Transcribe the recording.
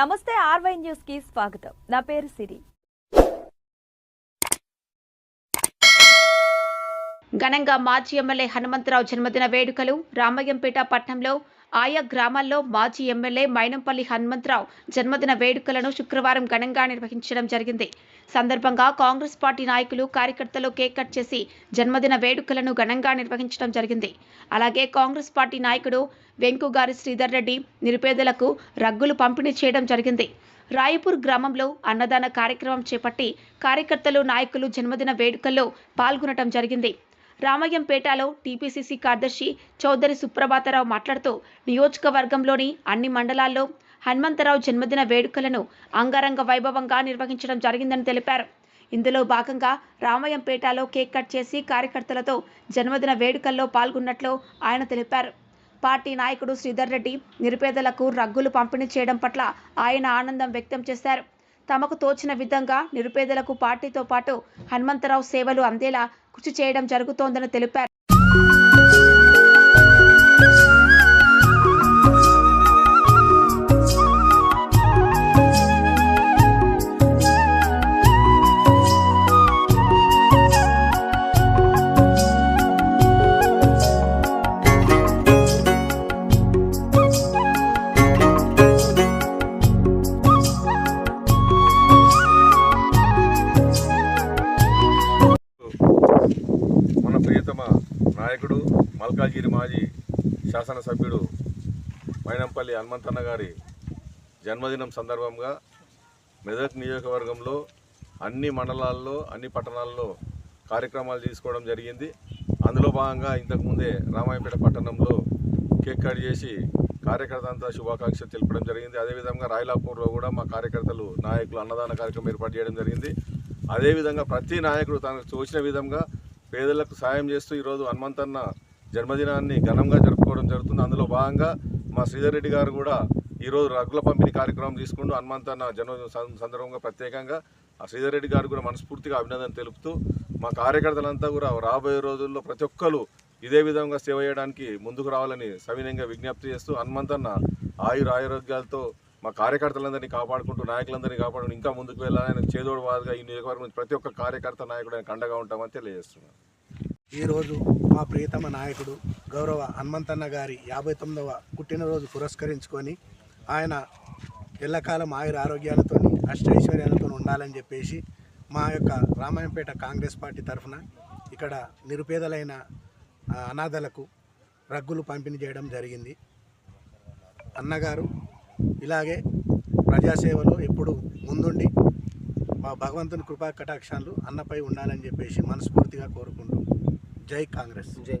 నమస్తే ఆర్వై న్యూస్కి స్వాగతం. నా పేరు సిరి. ఘనంగా మాజీ ఎమ్మెల్యే హనుమంతరావు జన్మదిన వేడుకలు రామయ్యంపేట పట్టణంలో ఆయా గ్రామాల్లో మాజీ ఎమ్మెల్యే మైనంపల్లి హనుమంతరావు జన్మదిన వేడుకలను శుక్రవారం ఘనంగా నిర్వహించడం జరిగింది. సందర్భంగా కాంగ్రెస్ పార్టీ నాయకులు కార్యకర్తలు కేక్ కట్ చేసి జన్మదిన వేడుకలను ఘనంగా నిర్వహించడం జరిగింది. అలాగే కాంగ్రెస్ పార్టీ నాయకుడు వెంకుగారి శ్రీధర్ రెడ్డి నిరుపేదలకు రగ్గులు పంపిణీ చేయడం జరిగింది. రాయపూర్ గ్రామంలో అన్నదాన కార్యక్రమం చేపట్టి కార్యకర్తలు నాయకులు జన్మదిన వేడుకల్లో పాల్గొనడం జరిగింది. రామయ్యంపేటలో టీపీసీసీ కార్యదర్శి చౌదరి సుప్రభాతరావు మాట్లాడుతూ నియోజకవర్గంలోని అన్ని మండలాల్లో హనుమంతరావు జన్మదిన వేడుకలను అంగరంగ వైభవంగా నిర్వహించడం జరిగిందని తెలిపారు. ఇందులో భాగంగా రామయ్యంపేటలో కేక్ కట్ చేసి కార్యకర్తలతో జన్మదిన వేడుకల్లో పాల్గొన్నట్లు ఆయన తెలిపారు. పార్టీ నాయకుడు శ్రీధర్ రెడ్డి నిరుపేదలకు రగ్గులు పంపిణీ చేయడం పట్ల ఆయన ఆనందం వ్యక్తం చేశారు. తమకు తోచిన విధంగా నిరుపేదలకు పార్టీతో పాటు హనుమంతరావు సేవలు అందేలా కృషి చేయడం జరుగుతోందని తెలిపారు. నాయకుడు మల్కాజిగిరి మాజీ శాసనసభ్యుడు మైనంపల్లి హనుమంతన్న గారి జన్మదినం సందర్భంగా మెదక్ నియోజకవర్గంలో అన్ని మండలాల్లో అన్ని పట్టణాల్లో కార్యక్రమాలు తీసుకోవడం జరిగింది. అందులో భాగంగా ఇంతకుముందే రామాయపేట పట్టణంలో కేక్ కట్ చేసి కార్యకర్త అంతా శుభాకాంక్షలు తెలపడం జరిగింది. అదేవిధంగా రాయలాపూర్లో కూడా మా కార్యకర్తలు నాయకులు అన్నదాన కార్యక్రమం ఏర్పాటు చేయడం జరిగింది. అదేవిధంగా ప్రతి నాయకుడు తనకు తోచిన విధంగా పేదలకు సాయం చేస్తూ ఈరోజు హనుమంతన్న జన్మదినాన్ని ఘనంగా జరుపుకోవడం జరుగుతుంది. అందులో భాగంగా మా శ్రీధర్ రెడ్డి గారు కూడా ఈరోజు రగ్గుల పంపిణీ కార్యక్రమం తీసుకుంటూ హనుమంతన్న జన్మ సందర్భంగా ప్రత్యేకంగా ఆ శ్రీధర్ రెడ్డి గారు కూడా మనస్ఫూర్తిగా అభినందన తెలుపుతూ మా కార్యకర్తలంతా కూడా రాబోయే రోజుల్లో ప్రతి ఒక్కరు ఇదే విధంగా సేవ చేయడానికి ముందుకు రావాలని సవినయంగా విజ్ఞప్తి చేస్తూ హనుమంతన్న ఆయుర ఆరోగ్యాలతో మా కార్యకర్తలందరినీ కాపాడుకుంటూ నాయకులందరినీ కాపాడుకుంటూ ఇంకా ముందుకు వెళ్ళాలని చేదోడు వారుగా ఈ నియోజకవర్గం ప్రతి ఒక్క కార్యకర్త నాయకుడు ఆయన అండగా ఉంటామని తెలియజేస్తున్నాను ఈరోజు మా ప్రియతమ నాయకుడు గౌరవ హనుమంతన్న గారి యాభై తొమ్మిదవ పుట్టినరోజు పురస్కరించుకొని ఆయన ఎల్లకాలం ఆయుర ఆరోగ్యాలతో అష్టైశ్వర్యాలతో ఉండాలని చెప్పేసి మా యొక్క రామాయంపేట కాంగ్రెస్ పార్టీ తరఫున ఇక్కడ నిరుపేదలైన అనాథలకు రగ్గులు పంపిణీ చేయడం జరిగింది. అన్నగారు ఇలాగే ప్రజాసేవలో ఎప్పుడు ముందుండి మా భగవంతుని కృపా కటాక్షాలు అన్నపై ఉండాలని చెప్పేసి మనస్ఫూర్తిగా కోరుకుంటూ జై కాంగ్రెస్. జై